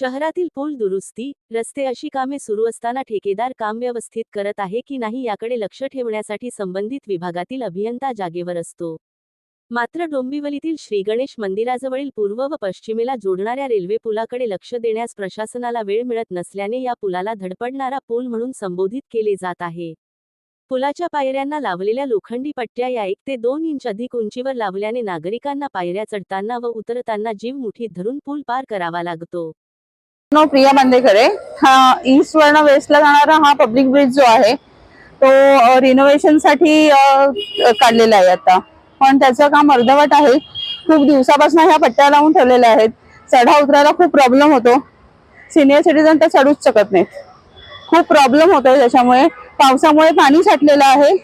शहरातील पूल दुरुस्ती रस्ते अशी कामे सुरू असताना ठेकेदार काम व्यवस्थित करत आहे की नाही याकडे लक्ष ठेवण्यासाठी संबंधित विभागातील अभियंता जागेवर असतो. मात्र डोंबिवलीतील श्रीगणेश मंदिराजवळील पूर्व व पश्चिमेला जोडणाऱ्या रेल्वे पुलाकडे लक्ष देण्यास प्रशासनाला वेळ मिळत नसल्याने या पुलाला धडपडणारा पूल म्हणून संबोधित केले जात आहे. पुलाच्या पायऱ्यांना लावलेल्या लोखंडी पट्ट्या या एक ते दोन इंच अधिक उंचीवर लावल्याने नागरिकांना पायऱ्या चढताना व उतरताना जीव मुठीत धरून पूल पार करावा लागतो. नो प्रिया बांदेकरे हा ईस्ट वर्ण वेस्टला जाणारा हा पब्लिक ब्रिज जो आहे तो रिनोव्हेशनसाठी अ, काढलेला आहे आता. पण त्याचं काम अर्धवट आहे. खूप दिवसापासून ह्या पट्ट्या लावून ठेवलेल्या आहेत. चढा उतरायला खूप प्रॉब्लेम होतो. सिनियर सिटीजन तर चढूच शकत नाहीत. खूप प्रॉब्लेम होतोय त्याच्यामुळे. पावसामुळे पाणी साठलेलं आहे.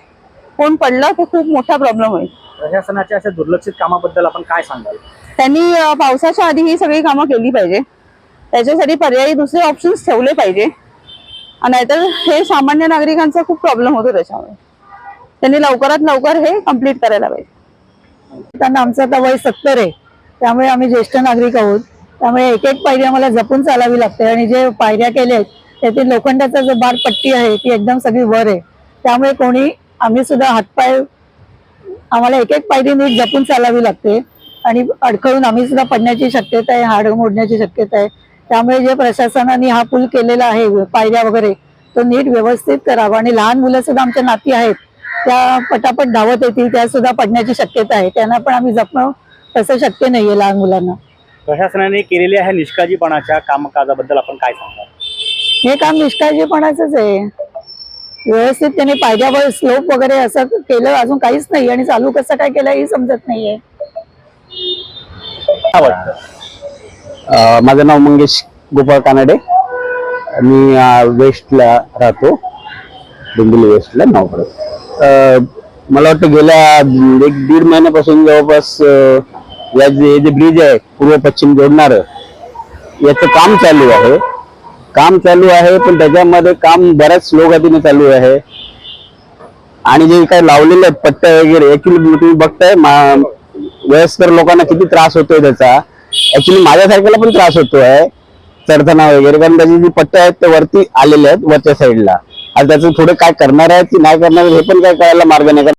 कोण पडलं तर खूप मोठा प्रॉब्लेम होईल. प्रशासनाच्या अशा दुर्लक्षित कामाबद्दल आपण काय सांगाल? त्यांनी पावसाच्या आधी ही सगळी कामं केली पाहिजे. त्याच्यासाठी पर्यायी दुसरे ऑप्शन्स ठेवले पाहिजे. आणि नाहीतर हे सामान्य नागरिकांचा खूप प्रॉब्लेम होतो त्याच्यामुळे. त्यांनी लवकरात लवकर हे कंप्लीट करायला पाहिजे. त्यांना आमचं आता वय सत्तर आहे. त्यामुळे आम्ही ज्येष्ठ नागरिक आहोत. त्यामुळे एक एक पायरी आम्हाला जपून चालावी लागते. आणि जे पायऱ्या केल्या आहेत त्यातील लोखंडाचा जो बार पट्टी आहे ती एकदम सगळी वर आहे. त्यामुळे कोणी आम्ही सुद्धा हातपाय आम्हाला एक एक पायरी नीट जपून चालावी लागते. आणि अडखळून आम्ही सुद्धा पडण्याची शक्यता आहे हाड मोडण्याची शक्यता आहे. त्यामुळे जे प्रशासनाने हा पूल केलेला आहे पायऱ्या वगैरे तो नीट व्यवस्थित करावा. आणि लहान मुलं सुद्धा आमच्या नाती आहेत. त्या पटापट धावत येतील त्या सुद्धा पडण्याची शक्यता आहे. त्यांना पण आम्ही जपणं तसं शक्य नाहीये लहान मुलांना. प्रशासनाने केलेल्या ह्या निष्काळजीपणाच्या कामकाजाबद्दल आपण काय सांगाल हे काम निष्काळजीपणाच आहे. व्यवस्थित त्यांनी पायऱ्यावर स्लोप वगैरे असं केलं अजून काहीच नाही. आणि चालू कसं काय केलं हे समजत नाहीये. माझं नाव मंगेश गोपाळ कानडे. मी वेस्टला राहतो. डोंबिवली वेस्टला नावकडे मला वाटतं गेल्या एक दीड महिन्यापासून जवळपास या जे हे जे ब्रिज आहे पूर्व पश्चिम जोडणार याचं काम चालू आहे. काम चालू आहे पण त्याच्यामध्ये काम बऱ्याच स्लो गतीने चालू आहे. आणि जे काय लावलेले आहेत पट्ट्या वगैरे ऍक्च्युली तुम्ही बघताय मा- वयस्कर लोकांना किती त्रास होतोय त्याचा. ऍक्च्युली माझ्यासारख्याला पण त्रास होतोय चढताना वगैरे कारण त्याचे जी पट्टे आहेत ते वरती आलेले आहेत वरच्या साईडला आणि त्याचं थोडं काय करणार आहे की नाही करणार हे पण काय कळायला मार्ग नाही.